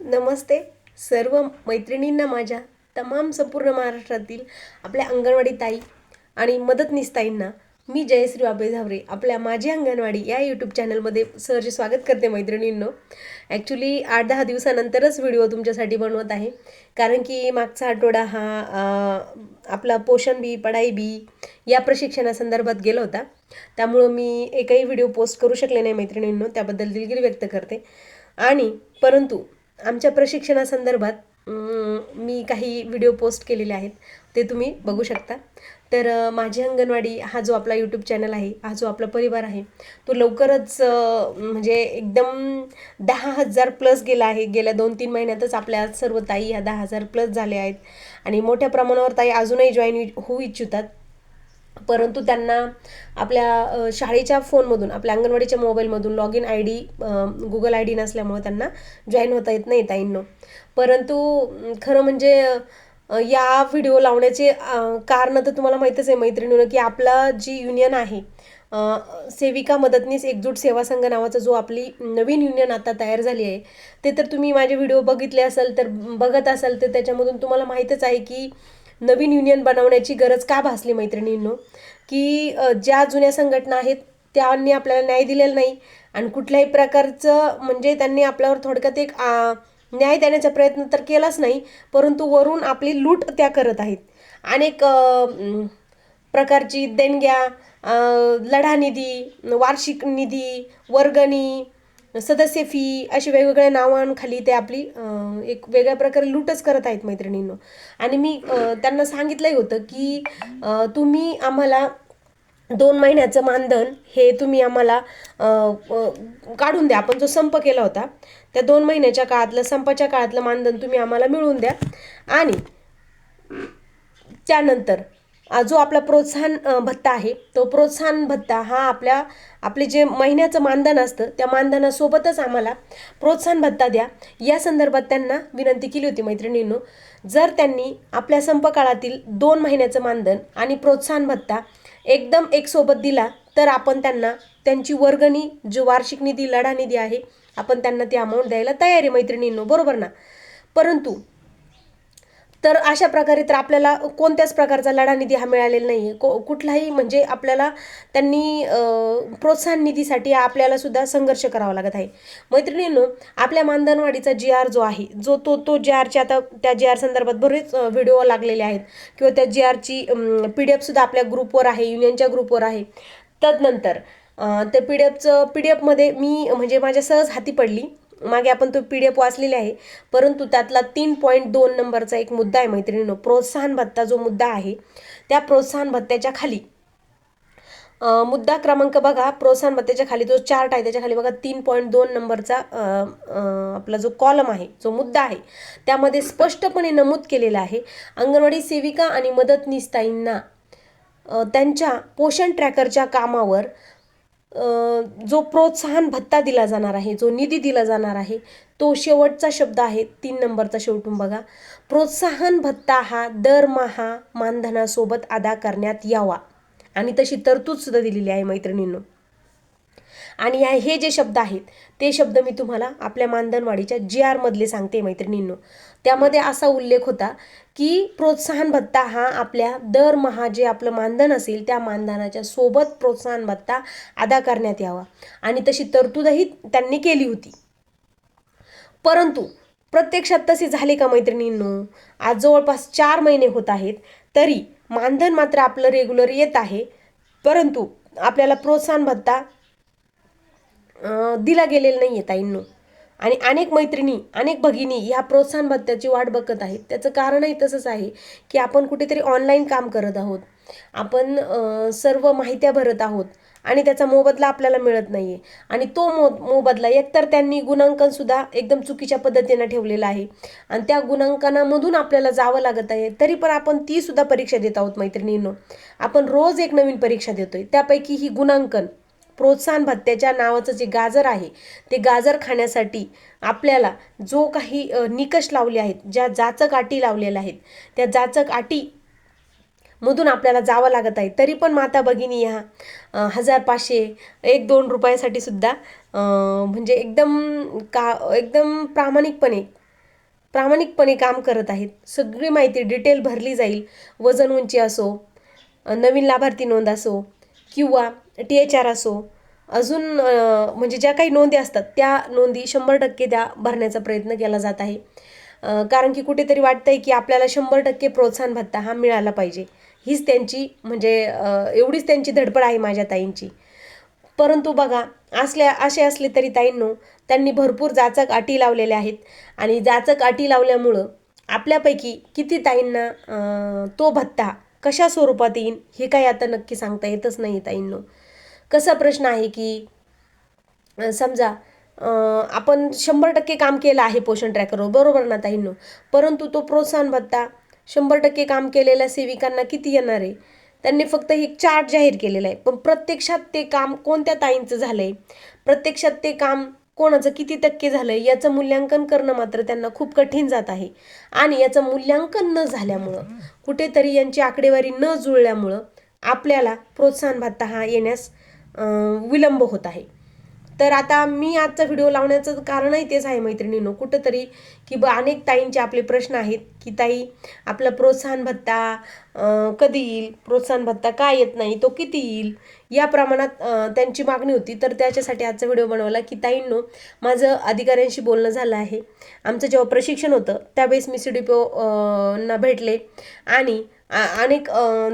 नमस्ते. सर्व मैत्रिणींना माझ्या तमाम संपूर्ण महाराष्ट्रातील आपल्या अंगणवाडी ताई आणि मदतनीस ताईंना मी जयश्री बाबे झावरे आपल्या माझी अंगणवाडी या यूट्यूब चॅनलमध्ये सहज स्वागत करते मैत्रिणींनो. ॲक्च्युली आठ दहा दिवसानंतरच व्हिडिओ तुमच्यासाठी बनवत आहे. कारण की मागचा आठवडा हा आपला पोषण बी पढाई बी या प्रशिक्षणासंदर्भात गेला होता. त्यामुळं मी एकही व्हिडिओ पोस्ट करू शकले नाही मैत्रिणींनो. त्याबद्दल दिलगिरी व्यक्त करते. आणि परंतु आमच्या प्रशिक्षणासंदर्भात मी काही व्हिडिओ पोस्ट केलेले आहेत. ते तुम्ही बघू शकता. तर माझी अंगणवाडी हा जो आपला यूट्यूब चॅनल आहे हा जो आपला परिवार आहे तो लवकरच म्हणजे एकदम दहा हजार प्लस गेला आहे. गेल्या दोन तीन महिन्यातच आपल्या सर्व ताई ह्या दहा हजार प्लस झाल्या आहेत. आणि मोठ्या प्रमाणावर ताई अजूनही जॉईन होऊ इच्छितात. परंतु त्यांना आपल्या शाळेच्या फोनमधून आपल्या अंगणवाडीच्या मोबाईलमधून log in I D Google I D नसल्यामुळे त्यांना जॉईन होता येत नाही ताईंनो. परंतु खरं म्हणजे या व्हिडिओ लावण्याचे कारण तर तुम्हाला माहीतच आहे मैत्रिणीनं की आपला जी युनियन आहे सेविका मदतनीस एकजूट सेवा संघ नावाचा जो आपली नवीन युनियन आता तयार झाली आहे ते तर तुम्ही माझे व्हिडिओ बघितले असाल तर बघत असाल तर त्याच्यामधून तुम्हाला माहीतच आहे की नवीन युनियन बनवण्याची गरज का भासली मैत्रिणींनो? की ज्या जुन्या संघटना आहेत त्यांनी आपल्याला न्याय दिलेला नाही आणि कुठल्याही प्रकारचं म्हणजे त्यांनी आपल्यावर थोडक्यात एक न्याय देण्याचा प्रयत्न तर केलाच नाही परंतु वरून आपली लूट त्या करत आहेत. अनेक प्रकारची देणग्या लढा निधी वार्षिक निधी वर्गणी सदस्य फी अशी वेगवेगळ्या नावांखाली ते आपली एक वेगळ्या प्रकारे लूटच करत आहेत मैत्रिणींनो. आणि मी त्यांना सांगितलंही होतं की तुम्ही आम्हाला दोन महिन्याचं मानधन हे तुम्ही आम्हाला काढून द्या. आपण जो संप केला होता त्या दोन महिन्याच्या काळातलं संपाच्या काळातलं मानधन तुम्ही आम्हाला मिळवून द्या. आणि त्यानंतर जो आपला प्रोत्साहन भत्ता आहे तो प्रोत्साहन भत्ता हा आपल्या आपले जे महिन्याचं मानधन असतं त्या मानधनासोबतच आम्हाला प्रोत्साहन भत्ता द्या. या संदर्भात त्यांना विनंती केली होती मैत्रिणींनो जर त्यांनी आपल्या संपकाळातील दोन महिन्याचं मानधन आणि प्रोत्साहन भत्ता एकदम एकसोबत दिला तर आपण त्यांना त्यांची वर्गणी जो वार्षिक निधी लढा निधी आहे आपण त्यांना ती अमाऊंट द्यायला तयार आहे मैत्रिणींनो बरोबर ना? परंतु तर अशा प्रकारे तर आपल्याला कोणत्याच प्रकारचा लढा निधी हा मिळालेला नाही आहे को कुठलाही म्हणजे आपल्याला त्यांनी प्रोत्साहन निधीसाठी आपल्याला सुद्धा संघर्ष करावा लागत आहे. मैत्रिणींनो आपल्या मानधनवाडीचा जी आर जो आहे जो तो तो जी आरची आता त्या जी आर संदर्भात बरेच व्हिडिओ लागलेले आहेत किंवा त्या जी आरची पी डी एफसुद्धा आपल्या ग्रुपवर आहे युनियनच्या ग्रुपवर आहे. तदनंतर त्या ते पी डी एफचं पी डी एफमध्ये मी म्हणजे माझ्या सहज हाती पडली. मागे आपण तो पी डी एफ वाचलेला आहे. परंतु त्यातला तीन पॉईंट दोन नंबरचा एक मुद्दा आहे मैत्रिणीनो. प्रोत्साहन भत्ता जो मुद्दा आहे त्या प्रोत्साहन भत्त्याच्या खाली मुद्दा क्रमांक बघा. प्रोत्साहन भत्त्याच्या खाली जो चार्ट आहे त्याच्याखाली बघा तीन पॉईंट दोन नंबरचा आपला जो कॉलम आहे जो मुद्दा आहे त्यामध्ये स्पष्टपणे नमूद केलेला आहे. अंगणवाडी सेविका आणि मदतनीसताईंना त्यांच्या पोषण ट्रॅकरच्या कामावर जो प्रोत्साहन भत्ता दिला जाणार आहे जो निधी दिला जाणार आहे तो शेवटचा शब्द आहे तीन नंबरचा शेवटून बघा. प्रोत्साहन भत्ता हा दरमहा मानधनासोबत अदा करण्यात यावा. आणि तशी तरतूद सुद्धा दिलेली आहे मैत्रिणींनो. आणि या हे जे शब्द आहेत ते शब्द मी तुम्हाला आपल्या मानधनवाडीच्या जी आरमधले सांगते मैत्रिणींनो. त्यामध्ये असा उल्लेख होता की प्रोत्साहन भत्ता हा आपल्या दरमहा जे आपलं मानधन असेल त्या मानधनाच्या सोबत प्रोत्साहन भत्ता अदा करण्यात यावा. आणि तशी तरतूदही त्यांनी केली होती. परंतु प्रत्यक्षात तसे झाले का मैत्रिणींनो? आज जवळपास चार महिने होत आहेत तरी मानधन मात्र आपलं रेग्युलर येत आहे. परंतु आपल्याला प्रोत्साहन भत्ता दिला गेलेला नाही आहे ताईंनो. आणि अनेक मैत्रिणी अनेक भगिनी ह्या प्रोत्साहन भत्त्याची वाट बघत आहेत. त्याचं कारणही तसंच आहे की आपण कुठेतरी ऑनलाईन काम करत आहोत. आपण सर्व माहित्या भरत आहोत आणि त्याचा मोबदला आपल्याला मिळत नाही आहे आणि तो मो मोबदला एकतर त्यांनी गुणांकनसुद्धा एकदम चुकीच्या पद्धतीनं ठेवलेला आहे आणि त्या गुणांकनामधून आपल्याला जावं लागत आहे तरी पण आपण तीसुद्धा परीक्षा देत आहोत मैत्रिणींनो. आपण रोज एक नवीन परीक्षा देतोय. त्यापैकी ही गुणांकन प्रोत्साहन भत्त्याच्या नावाचं जे गाजर आहे ते गाजर खाण्यासाठी आपल्याला जो काही निकष लावले आहेत ज्या जाचक अटी लावलेल्या आहेत त्या जाचक अटी मधून आपल्याला जावं लागत आहे. तरी पण माता भगिनी ह्या हजार पाचशे एक दोन रुपयासाठी सुद्धा म्हणजे एकदम का एकदम प्रामाणिकपणे प्रामाणिकपणे काम करत आहेत. सगळी माहिती डिटेल भरली जाईल. वजन उंची असो नवीन लाभार्थी नोंद असो किंवा टी एच आर असो अजून म्हणजे ज्या काही नोंदी असतात त्या नोंदी शंभर टक्के त्या भरण्याचा प्रयत्न केला जात आहे. कारण की कुठेतरी वाटतं आहे की आपल्याला शंभर टक्के प्रोत्साहन भत्ता हा मिळाला पाहिजे. हीच त्यांची म्हणजे एवढीच त्यांची धडपड आहे माझ्या ताईंची. परंतु बघा असल्या असे असले तरी ताईंनो त्यांनी भरपूर जाचक अटी लावलेल्या आहेत. आणि जाचक अटी लावल्यामुळं आपल्यापैकी किती ताईंना तो भत्ता कशा स्वरूपात येईन हे काही आता नक्की सांगता येतच नाही ताईंनो. कसा प्रश्न आहे की समजा आपण शंभर टक्के काम केलं आहे पोषण ट्रॅकरवर बरोबर ना ताईंनो? परंतु तो प्रोत्साहन भत्ता शंभर टक्के काम केलेल्या सेविकांना किती येणार आहे? त्यांनी फक्त एक चार्ट जाहीर केलेला आहे. पण प्रत्यक्षात ते काम कोणत्या ताईंचं झालं आहे प्रत्यक्षात ते काम कोणाचं किती टक्के झालं आहे याचं मूल्यांकन करणं मात्र त्यांना खूप कठीण जात आहे. आणि याचं मूल्यांकन न झाल्यामुळं कुठेतरी यांची आकडेवारी न जुळल्यामुळं आपल्याला प्रोत्साहन भत्ता हा येण्यास विलंब होत आहे. तर आता मी आजचा व्हिडिओ लावण्याचं कारणही तेच आहे मैत्रिणींनो. कुठंतरी की ब अनेक ताईंचे आपले प्रश्न आहेत की ताई आपला प्रोत्साहन भत्ता कधी येईल? प्रोत्साहन भत्ता का येत नाही? तो किती येईल? या प्रमाणात त्यांची मागणी होती. तर त्याच्यासाठी आजचा व्हिडिओ बनवला की ताईंनो माझं अधिकाऱ्यांशी बोलणं झालं आहे. आमचं जेव्हा प्रशिक्षण होतं त्यावेळेस मी सी डी पी ना भेटले आणि अनेक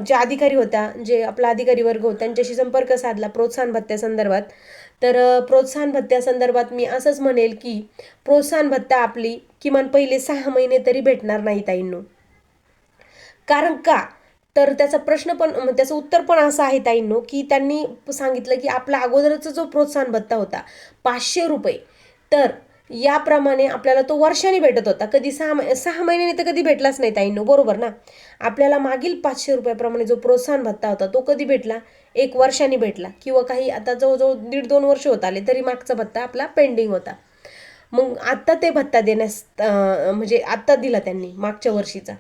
जे अधिकारी होत्या जे आपला अधिकारी वर्ग होता त्यांच्याशी संपर्क साधला प्रोत्साहन भत्त्यासंदर्भात तर प्रोत्साहन भत्त्यासंदर्भात मी असंच म्हणेल की प्रोत्साहन भत्ता आपली किमान पहिले सहा महिने तरी भेटणार नाही ताईंनो. कारण का? तर त्याचा प्रश्न पण म्हणजे त्याचं उत्तर पण असं आहे ताईंनो की त्यांनी सांगितलं की आपला अगोदरचा जो प्रोत्साहन भत्ता होता पाचशे रुपये. तर याप्रमाणे आपल्याला तो वर्षाने भेटत होता. कधी सहा सहा महिन्याने तर कधी भेटलाच नाही ताईंनो बरोबर ना? आपल्याला मागील पाचशे रुपयाप्रमाणे जो प्रोत्साहन भत्ता होता तो कधी भेटला? एक वर्षाने भेटला किंवा काही आता जवळजवळ दीड दोन वर्ष होत आले तरी मागचा भत्ता आपला पेंडिंग होता. मग आत्ता ते भत्ता देण्यास म्हणजे आत्ता दिला त्यांनी मागच्या वर्षीचा.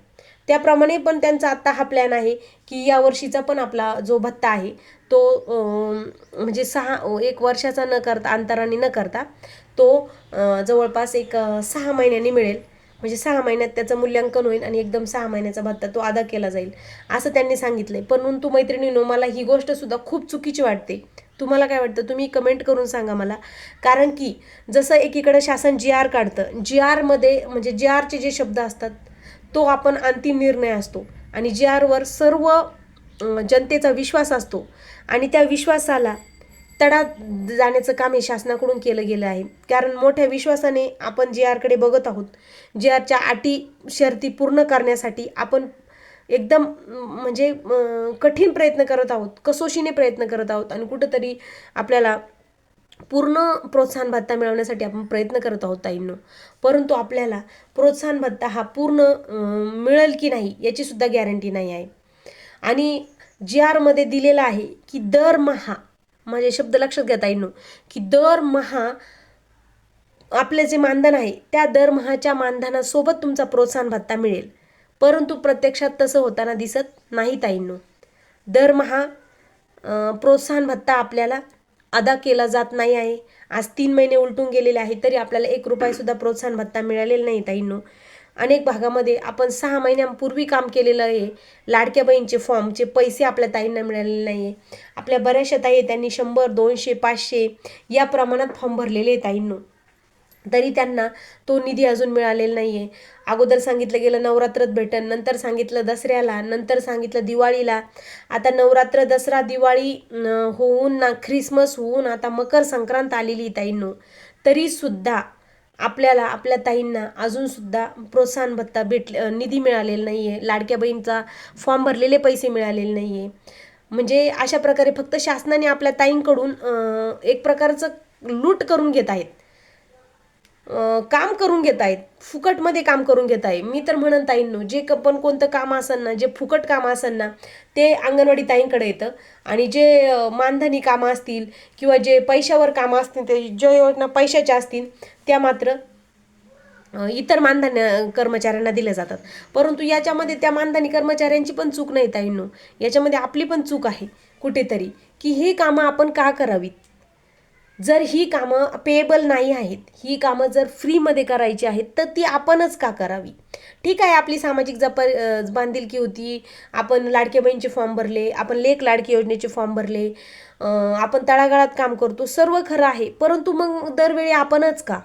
त्याप्रमाणे पण त्यांचा आत्ता हा प्लॅन आहे की या वर्षीचा पण आपला जो भत्ता आहे तो म्हणजे सहा एक वर्षाचा न करता अंतराने न करता तो जवळपास एक सहा महिन्यांनी मिळेल. म्हणजे सहा महिन्यात त्याचं मूल्यांकन होईल आणि एकदम सहा महिन्याचा भत्ता तो अदा केला जाईल. असं त्यांनी सांगितलं आहे परंतु मैत्रिणीनो मला ही गोष्ट सुद्धा खूप चुकीची वाटते. तुम्हाला काय वाटतं? तुम्ही कमेंट करून सांगा मला. कारण की जसं एकीकडे शासन जी आर काढतं. जी आरमध्ये म्हणजे जी आरचे जे शब्द असतात तो आपण अंतिम निर्णय असतो. आणि जी आरवर सर्व जनतेचा विश्वास असतो. आणि त्या विश्वासाला तडा जाण्याचं काम हे शासनाकडून केलं गेलं आहे. कारण मोठ्या विश्वासाने आपण जे आरकडे बघत आहोत जे आरच्या अटी शर्ती पूर्ण करण्यासाठी आपण एकदम म्हणजे कठीण प्रयत्न करत आहोत कसोशीने प्रयत्न करत आहोत आणि कुठंतरी आपल्याला पूर्ण प्रोत्साहन भत्ता मिळवण्यासाठी आपण प्रयत्न करत आहोत ताईंनो. परंतु आपल्याला प्रोत्साहन भत्ता हा पूर्ण मिळेल की नाही याची सुद्धा गॅरंटी नाही आहे. आणि जी आरमध्ये दिलेलं आहे की दरमहा माझे शब्द लक्षात घ्या ताईंनो की दरमहा आपले जे मानधन आहे त्या दरमहाच्या मानधनासोबत तुमचा प्रोत्साहन भत्ता मिळेल. परंतु प्रत्यक्षात तसं होताना दिसत नाही ताईंनो. दरमहा प्रोत्साहन भत्ता आपल्याला अदा केला जात नाही आहे. आज तीन महिने उलटून गेलेले आहे तरी आपल्याला एक रुपयासुद्धा प्रोत्साहन भत्ता मिळालेला नाही ताईंनो. अनेक भागामध्ये आपण सहा महिन्यांपूर्वी काम केलेलं आहे. लाडक्या बहीणचे फॉर्मचे पैसे आपल्या ताईंना मिळालेले नाही आहे आपल्या बऱ्याचशा ताई त्यांनी शंभर दोनशे पाचशे या प्रमाणात फॉर्म भरलेले आहे ताईंनो. तरी त्यांना तो निधी अजून मिळालेला नाही आहे अगोदर सांगितलं गेलं नवरात्रात भेटन नंतर सांगितलं दसऱ्याला नंतर सांगितलं दिवाळीला. आता नवरात्र दसरा दिवाळी होऊन ना ख्रिसमस होऊन आता मकर संक्रांत आलेली आहे ताईंनो. तरीसुद्धा आपल्याला आपल्या ताईंना अजूनसुद्धा प्रोत्साहन भत्ता भेट निधी मिळालेला नाही आहे लाडक्या बहीणचा फॉर्म भरलेले पैसे मिळालेले नाही आहे म्हणजे अशा प्रकारे फक्त शासनाने आपल्या ताईंकडून एक प्रकारचं लूट करून घेत आहेत. काम करून घेत आहेत. फुकटमध्ये काम करून घेत आहे. मी तर म्हणन ताईंनो जे क- पण कोणतं काम असेल ना जे फुकट काम असेल ना ते अंगणवाडी ताईंकडे येतं. आणि जे मानधनी कामं असतील किंवा जे पैशावर कामं असतील ते ज्या योजना पैशाच्या असतील त्या मात्र इतर मानधन्य कर्मचाऱ्यांना दिल्या जातात. परंतु याच्यामध्ये त्या मानधनी कर्मचाऱ्यांची पण चूक नाही ताईंनो. याच्यामध्ये आपली पण चूक आहे कुठेतरी की हे कामं आपण का करावीत? जर ही कामं पेएबल नाही आहेत ही कामं जर फ्रीमध्ये करायची आहेत तर ती आपणच का करावी? ठीक आहे आपली सामाजिक जप बांधिलकी होती आपण लाडके बहीणचे फॉर्म भरले आपण लेख लाडकी योजनेचे फॉर्म भरले आपण तळागाळात काम करतो सर्व खरं आहे परंतु मग दरवेळी आपणच का?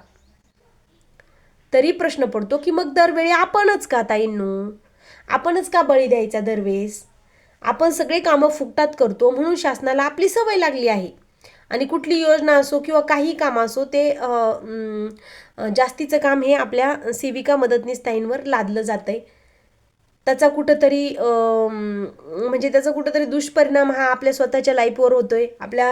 तरी प्रश्न पडतो की मग दरवेळी आपणच का ताईंनो? आपणच का बळी द्यायचा दरवेळेस? आपण सगळे कामं फुकटात करतो म्हणून शासनाला आपली सवय लागली आहे. आणि कुठली योजना असो किंवा काही काम असो ते जास्तीचं काम हे आपल्या सेविका मदतनीस ताईंवर लादलं जातं आहे त्याचा कुठंतरी म्हणजे त्याचा कुठंतरी दुष्परिणाम हा आपल्या स्वतःच्या लाईफवर होतोय आपल्या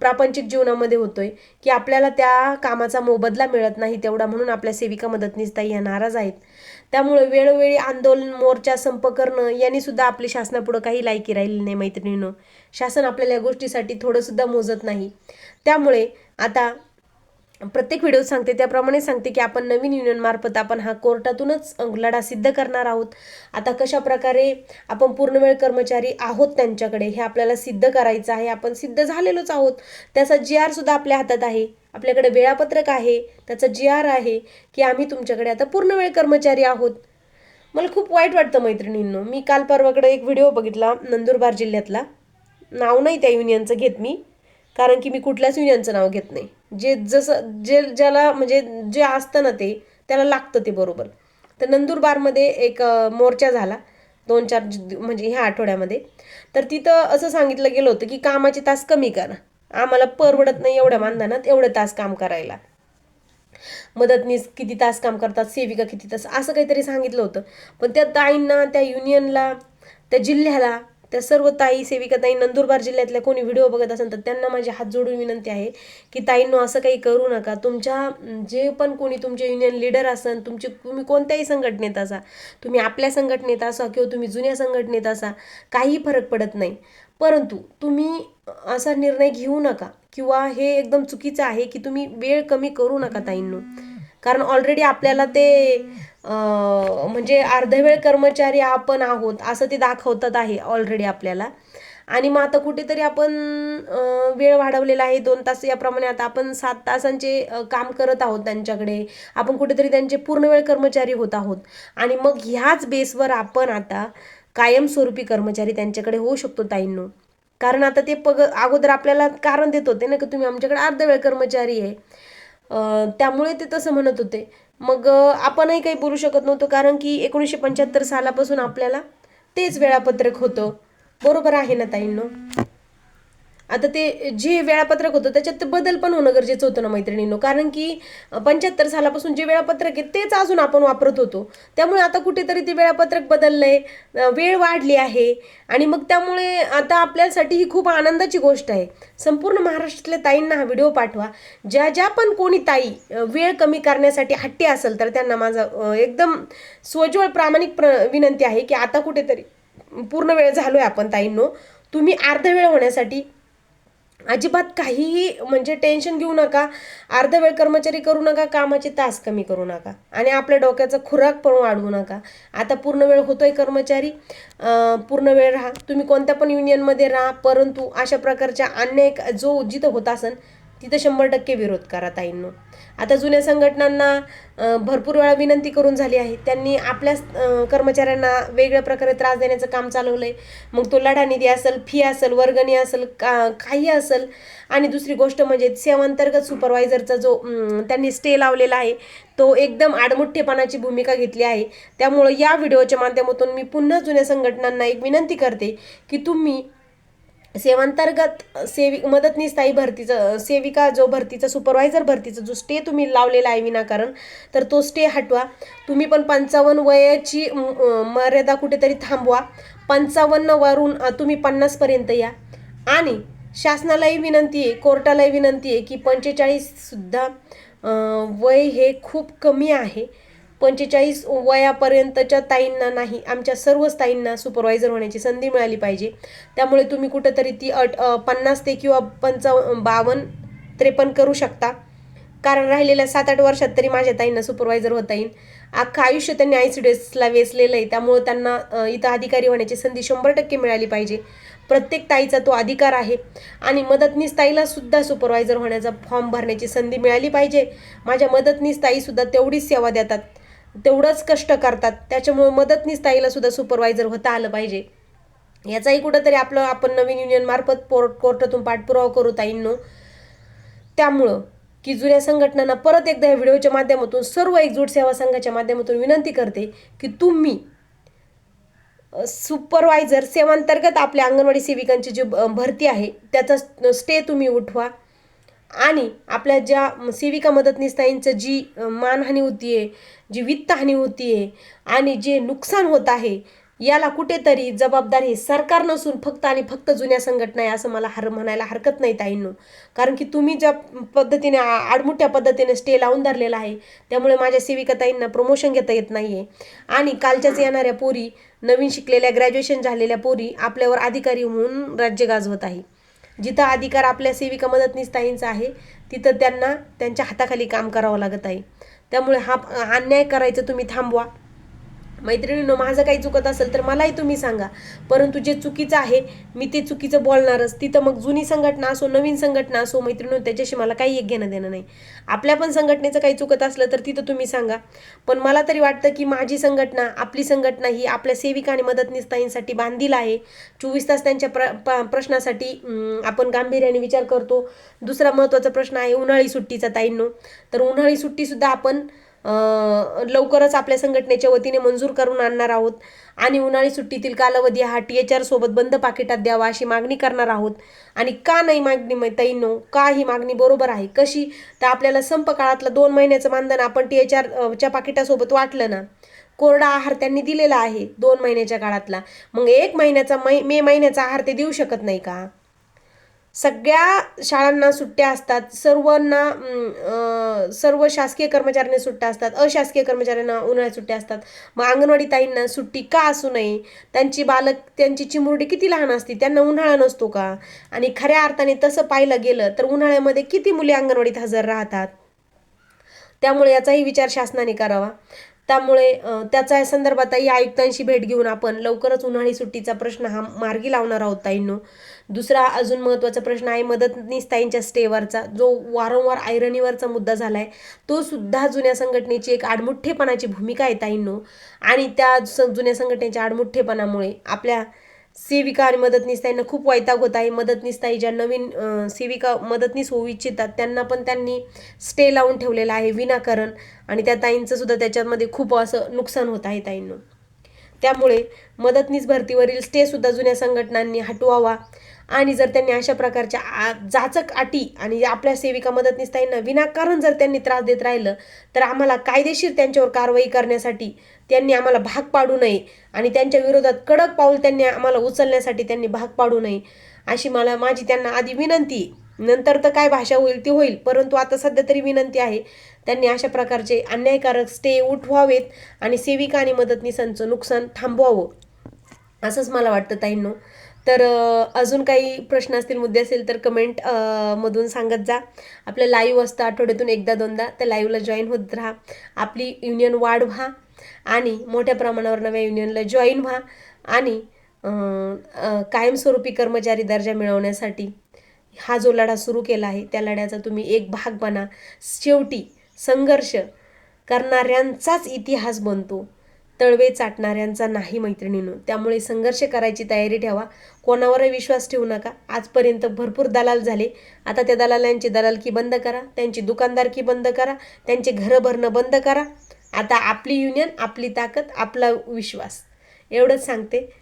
प्रापंचिक जीवनामध्ये होतोय की आपल्याला त्या कामाचा मोबदला मिळत नाही तेवढा म्हणून आपल्या सेविका मदतनीस ताई या नाराज आहेत. त्यामुळे वेळोवेळी आंदोलन मोर्चा संप करणं यांनी सुद्धा आपली शासनापुढं काही लायकी राहिली नाही मैत्रिणीनं. शासन आपल्याला या गोष्टीसाठी थोडंसुद्धा मोजत नाही. त्यामुळे आता प्रत्येक व्हिडिओ सांगते त्याप्रमाणे सांगते की आपण नवीन युनियनमार्फत आपण हा कोर्टातूनच लढा सिद्ध करणार आहोत. आता कशा प्रकारे आपण पूर्णवेळ कर्मचारी आहोत त्यांच्याकडे हे आपल्याला सिद्ध करायचं आहे आपण सिद्ध झालेलोच आहोत. त्याचा जी आरसुद्धा आपल्या हातात आहे. आपल्याकडे वेळापत्रक आहे त्याचा जी आर आहे की आम्ही तुमच्याकडे आता पूर्णवेळ कर्मचारी आहोत. मला खूप वाईट वाटतं मैत्रिणींनो मी काल परवाकडे एक व्हिडिओ बघितला नंदुरबार जिल्ह्यातला. नाव नाही त्या युनियनचं घेत मी कारण की मी कुठल्याच युनियनचं नाव घेत नाही. जे जसं जे ज्याला म्हणजे जे असतं ना ते त्याला लागतं ते बरोबर. तर नंदुरबारमध्ये एक मोर्चा झाला दोन चार म्हणजे ह्या आठवड्यामध्ये. तर तिथं असं सांगितलं गेलं होतं की कामाचे तास कमी करा. आम्हाला परवडत नाही एवढ्या मानधनात एवढे तास काम करायला. मदतनीस किती तास काम करतात सेविका किती तास असं काहीतरी सांगितलं होतं. पण त्या ताईंना त्या युनियनला त्या जिल्ह्याला त्या सर्व ताई सेविका ताई नंदुरबार जिल्ह्यातल्या कोणी व्हिडिओ बघत असेल तर त्यांना माझे हात जोडून विनंती आहे की ताईंनो असं काही करू नका. तुमच्या जे पण कोणी तुमचे युनियन लीडर असन तुमचे तुम्ही कोणत्याही संघटनेत असा तुम्ही आपल्या संघटनेत असा किंवा तुम्ही जुन्या संघटनेत असा काही फरक पडत नाही. परंतु तुम्ही असा निर्णय घेऊ नका किंवा हे एकदम चुकीचं आहे की तुम्ही वेळ कमी करू नका ताईंनो. कारण ऑलरेडी आपल्याला ते म्हणजे अर्धवेळ कर्मचारी आपण आहोत असं ते दाखवतात आहे ऑलरेडी आपल्याला. आणि मग आता कुठेतरी आपण वेळ वाढवलेला आहे दोन तास याप्रमाणे आता आपण सात तासांचे काम करत आहोत त्यांच्याकडे. आपण कुठेतरी त्यांचे पूर्णवेळ कर्मचारी होत आहोत. आणि मग ह्याच बेसवर आपण आता कायमस्वरूपी कर्मचारी त्यांच्याकडे होऊ शकतो ताईंनो. कारण आता ते पग अगोदर आपल्याला कारण देत होते ना की तुम्ही आमच्याकडे अर्धवेळ कर्मचारी आहे. त्यामुळे ते तसं म्हणत होते. मग आपणही काही बोलू शकत नव्हतो कारण की एकोणीसशे पंच्याहत्तर सालापासून आपल्याला तेच वेळापत्रक होतं. बरोबर आहे ना ताईंनो? आता ते जे वेळापत्रक होतं त्याच्यात ते बदल पण होणं गरजेचं होतं ना मैत्रिणींनो. कारण की पंच्याहत्तर सालापासून जे वेळापत्रक आहे तेच अजून आपण वापरत होतो. त्यामुळे आता कुठेतरी ते वेळापत्रक बदललं आहे वेळ वाढली आहे. आणि मग त्यामुळे आता आपल्यासाठी ही खूप आनंदाची गोष्ट आहे. संपूर्ण महाराष्ट्रातल्या ताईंना हा व्हिडिओ पाठवा. ज्या ज्या पण कोणी ताई वेळ कमी करण्यासाठी हट्टी असेल तर त्यांना माझा एकदम स्वज्वळ प्रामाणिक प्र विनंती आहे की आता कुठेतरी पूर्ण वेळ झालो आहे आपण ताईंनो. तुम्ही अर्ध वेळ होण्यासाठी अजिबात काहीही म्हणजे टेन्शन घेऊ नका. अर्ध वेळ कर्मचारी करू नका कामाचे तास कमी करू नका. आणि आपल्या डोक्याचा खुराक पण वाढवू नका. आता पूर्ण वेळ होतोय कर्मचारी. पूर्ण वेळ राहा. तुम्ही कोणत्या पण युनियनमध्ये राहा परंतु अशा प्रकारच्या अन्याय जो जिथं होत असन तिथं शंभर टक्के विरोध करा ताईंनो. आता जुन्या संघटनांना भरपूर वेळा विनंती करून झाली आहे. त्यांनी आपल्याच कर्मचाऱ्यांना वेगळ्या प्रकारे त्रास देण्याचं काम चालवलं आहे मग तो लढा निधी असेल फी असेल वर्गणी असेल का काही असेल. आणि दुसरी गोष्ट म्हणजे सेवांतर्गत सुपरवायझरचा जो त्यांनी स्टे लावलेला आहे तो एकदम आडमुठ्ठेपणाची भूमिका घेतली आहे. त्यामुळं या व्हिडिओच्या माध्यमातून मी पुन्हा जुन्या संघटनांना एक विनंती करते की तुम्ही सेवांतर्गत सेवि मदतनीस स्थायी भरतीचं सेविका जो भरतीचा सुपरवायझर भरतीचा जो स्टे तुम्ही लावलेला आहे विनाकारण तर तो स्टे हटवा. तुम्ही पण पंचावन्न वयाची मर्यादा कुठेतरी थांबवा. पंचावन्न वरून तुम्ही पन्नासपर्यंत या. आणि शासनालाही विनंती आहे कोर्टालाही विनंती आहे की पंचेचाळीससुद्धा वय हे खूप कमी आहे. पंचेचाळीस वयापर्यंतच्या ताईंना नाही आमच्या सर्वच ताईंना सुपरवायझर होण्याची संधी मिळाली पाहिजे. त्यामुळे तुम्ही कुठंतरी ती अट पन्नास ते किंवा पंचाव बावन्न त्रेपन्न करू शकता. कारण राहिलेल्या सात आठ वर्षात तरी माझ्या ताईंना सुपरवायझर होता येईल. अख्खं आयुष्य त्यांनी आय सी डी एसला वेचलेलं आहे. त्यामुळं त्यांना इथं अधिकारी होण्याची संधी शंभर टक्के मिळाली पाहिजे. प्रत्येक ताईचा तो अधिकार आहे. आणि मदतनीस ताईला सुद्धा सुपरवायझर होण्याचा फॉर्म भरण्याची संधी मिळाली पाहिजे. माझ्या मदतनीस ताईसुद्धा तेवढीच सेवा देतात. तेवढंच कष्ट करतात. त्याच्यामुळे मदतनीस ताईला सुद्धा सुपरवायझर होता आलं पाहिजे. याचाही कुठंतरी आपलं आपण नवीन युनियन मार्फत पोर्ट कोर्टातून पाठपुरावा करू ताईंनो. त्यामुळं की जुन्या संघटनांना परत एकदा या व्हिडिओच्या माध्यमातून सर्व एकजूट सेवा संघाच्या माध्यमातून विनंती करते की तुम्ही सुपरवायझर सेवांतर्गत आपल्या अंगणवाडी सेविकांची जी भरती आहे त्याचा स्टे तुम्ही उठवा. आणि आपल्या ज्या सेविका मदतनीसताईंचं जी मानहानी होती आहे जी वित्तहानी होती आहे आणि जे नुकसान होत आहे याला कुठेतरी जबाबदारी सरकार नसून फक्त आणि फक्त जुन्या संघटना आहे असं मला हर म्हणायला हरकत नाही ताईंनो. कारण की तुम्ही ज्या पद्धतीने आडमुठ्या पद्धतीने स्टे लावून धरलेला आहे त्यामुळे माझ्या सेविका ताईंना प्रमोशन घेता येत नाही आहे आणि कालच्याच येणाऱ्या पोरी नवीन शिकलेल्या ग्रॅज्युएशन झालेल्या पोरी आपल्यावर अधिकारी म्हणून राज्य गाजवत आहे. जिथं अधिकार आपल्या सेविका मदतनीस ताईंचा आहे तिथं त्यांना त्यांच्या हाताखाली काम करावं लागत आहे. त्यामुळे हा अन्याय करायचं तुम्ही थांबवा. मैत्रिणींनो माझं काही चुकत असेल तर मलाही तुम्ही सांगा. परंतु जे चुकीचं आहे मी ते चुकीचं बोलणारच. तिथं मग जुनी संघटना असो नवीन संघटना असो मैत्रिणी त्याच्याशी मला काही एक घेणं देणं नाही. आपल्या पण संघटनेचं काही चुकत असलं तर तिथं तुम्ही सांगा. पण मला तरी वाटतं की माझी संघटना आपली संघटना ही आपल्या सेविका आणि मदतनीसताईंसाठी बांधील आहे. चोवीस तास त्यांच्या प्र प- प्रश्नासाठी आपण गांभीर्याने विचार करतो. दुसरा महत्त्वाचा प्रश्न आहे उन्हाळी सुट्टीचा ताईंनो. तर उन्हाळी सुट्टीसुद्धा आपण लवकरच आपल्या संघटनेच्या वतीने मंजूर करून आणणार आहोत. आणि उन्हाळी सुट्टीतील कालावधी हा टी एच आर सोबत बंद पाकिटात द्यावा अशी मागणी करणार आहोत. आणि का नाही मागणी मै- का ही मागणी बरोबर आहे? कशी? तर आपल्याला संप काळातलं दोन महिन्याचं मानधन आपण टी एच आर च्या पाकिटासोबत वाटलं ना? कोरडा आहार त्यांनी दिलेला आहे दोन महिन्याच्या काळातला. मग एक महिन्याचा मै मे महिन्याचा आहार ते देऊ शकत नाही का? सगळ्या शाळांना सुट्ट्या असतात. सर्वांना सर्व शासकीय कर्मचाऱ्यांना सुट्ट्या असतात. अशासकीय कर्मचाऱ्यांना उन्हाळ्यात सुट्ट्या असतात. मग अंगणवाडी ताईंना सुट्टी का असू नये? त्यांची बालक त्यांची चिमुरडी किती लहान असते? त्यांना उन्हाळा नसतो का? आणि खऱ्या अर्थाने तसं पाहिलं गेलं तर उन्हाळ्यामध्ये किती मुली अंगणवाडीत हजर राहतात? त्यामुळे याचाही विचार शासनाने करावा. त्यामुळे त्याचा संदर्भात संदर्भातही आयुक्तांशी भेट घेऊन आपण लवकरच उन्हाळी सुट्टीचा प्रश्न हा मार्गी लावणार आहोत ताईंनो. दुसरा अजून महत्त्वाचा प्रश्न आहे मदतनीस ताईंच्या स्टेवरचा जो वारंवार आयरणीवरचा मुद्दा झाला आहे तो सुद्धा जुन्या संघटनेची एक आडमुठ्ठेपणाची भूमिका आहे ताईंनो. आणि त्या जुन्या संघटनेच्या आडमुठ्ठेपणामुळे आपल्या सेविका आणि मदतनीस ताईंना खूप वैताग होत आहे. मदतनीस ताई ज्या नवीन सेविका मदतनीस होऊ इच्छितात त्यांना पण त्यांनी स्टे लावून ठेवलेला आहे विनाकारण. आणि त्या ताईंचं सुद्धा त्याच्यामध्ये खूप असं नुकसान होत आहे ताईंनं. त्यामुळे मदतनीस भरतीवरील स्टे सुद्धा जुन्या संघटनांनी हटवावा. आणि जर त्यांनी अशा प्रकारच्या आ जाचक अटी आणि आपल्या सेविका मदतनीस ताईंना विनाकारण जर त्यांनी त्रास देत राहिलं तर आम्हाला कायदेशीर त्यांच्यावर कारवाई करण्यासाठी त्यांनी आम्हाला भाग पाडू नये आणि त्यांच्या विरोधात कडक पाऊल त्यांनी आम्हाला उचलण्यासाठी त्यांनी भाग पाडू नये अशी मला माझी त्यांना आधी विनंती. नंतर तर काय भाषा होईल ती होईल परंतु आता सध्या तरी विनंती आहे त्यांनी अशा प्रकारचे अन्यायकारक स्टे उठवावेत आणि सेविका आणि मदतनीसांचं नुकसान थांबवावं असंच मला वाटतं ताईंनो. तर अजून काही प्रश्न असतील मुद्दे असेल तर कमेंट मधून सांगत जा. आपलं लाईव्ह असतं आठवड्यातून एकदा दोनदा. त्या लाईव्हला जॉईन होत राहा. आपली युनियन वाढवा आणि मोठ्या प्रमाणावर नव्या युनियनला जॉईन व्हा आणि कायमस्वरूपी कर्मचारी दर्जा मिळवण्यासाठी हा जो लढा सुरू केला आहे त्या लढ्याचा तुम्ही एक भाग बना. शेवटी संघर्ष करणाऱ्यांचाच इतिहास बनतो. तळवे चाटणाऱ्यांचा नाही मैत्रिणीनो. त्यामुळे संघर्ष करायची तयारी ठेवा. कोणावरही विश्वास ठेवू नका. आजपर्यंत भरपूर दलाल झाले. आता त्या दलालांची दलालकी बंद करा. त्यांची दुकानदारकी बंद करा. त्यांचे घरं भरणं बंद करा. आता आपली युनियन आपली ताकद आपला विश्वास. एवढंच सांगते.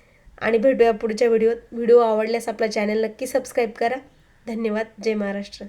आणि भेटूया पुढच्या व्हिडिओत व्हिडिओ आवडल्यास आपला चॅनल नक्की सबस्क्राईब करा. धन्यवाद. जय महाराष्ट्र.